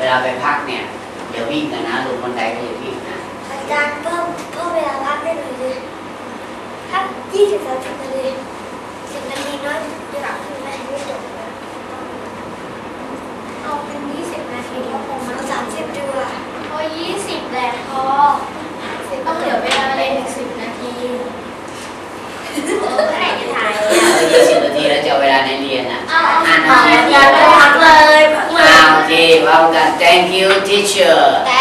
เวลาไปพักเนี่ยเดี๋ยววิ่งกันนะลงบันไดก็อย่วิ่งนะอาจารย์เพิ่มเพิ่มเวลาพักได้หน่อยเลยพักยี่สิบสามสิบนาที thank you teacher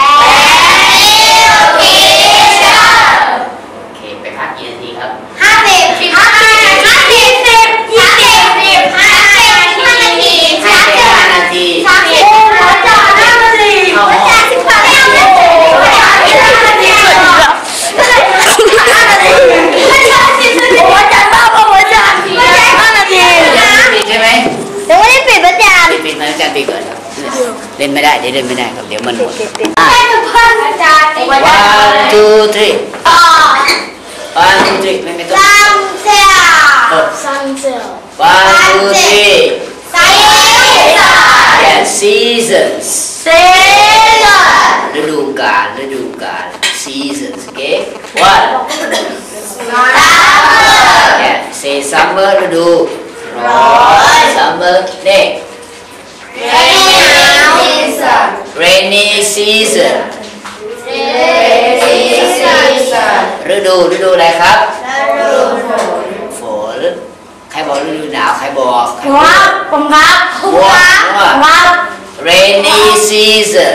คนอาจารย์ one two three ต่อ one two three ไม่ไม่ต้องซัมเซลเออซัมเซล one two three ไซส์ yes seasons เซลฤดูกาลฤดูกาล seasons okay one ซัมเมอร์ yeah say summer ฤดูร้อน summer next เรนซีซั่น rainy season เรนซีซั่นฤดูฤดูอะไรครับฤดูฝนฝนใครบอกฤดูหนาวใครบอกใครผมครับผมครับผมครับผมครับ rainy season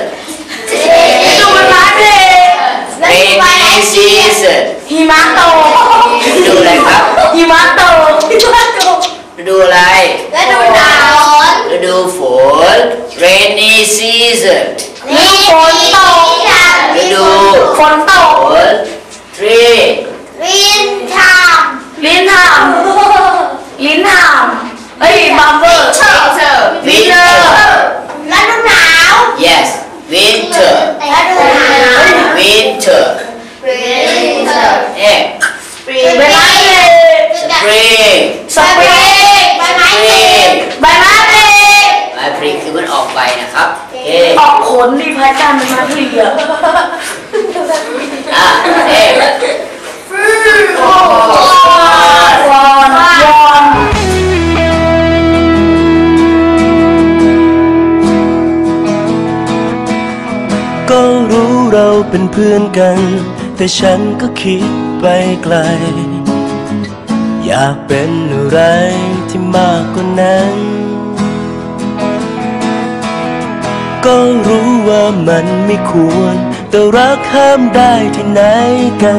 ฤดูใบไม้ผลิ rainy season หิมะตกฤดูอะไรครับหิมะตกหิมะตกฤดูอะไรฤดูหนาวฤดูฝน rainy season นี่ฝนตกฤดูฝนตกฝน three วินทามลิ้นทามลิ้นทามเฮ้ยบัมเบอร์ winter ฤดูหนาว yes winter ฤดูหนาว winter วินเทอร์ yeah ใบไม้ผลิ spring สปริงใบไม้ผลิใบไม้ผลิไม้พริกคือมันออกใบนะครับโอเคออก ผลนี่พระจันทร์มันมาผลิอะอะเอ๊ะวอนวอนก็รู้เราเป็นเพื่อนกัน แต่ฉันก็คิดไปไกล อยากเป็นอะไรที่มากกว่านั้น ก็รู้ว่ามันไม่ควร แต่รักห้ามได้ที่ไหนกัน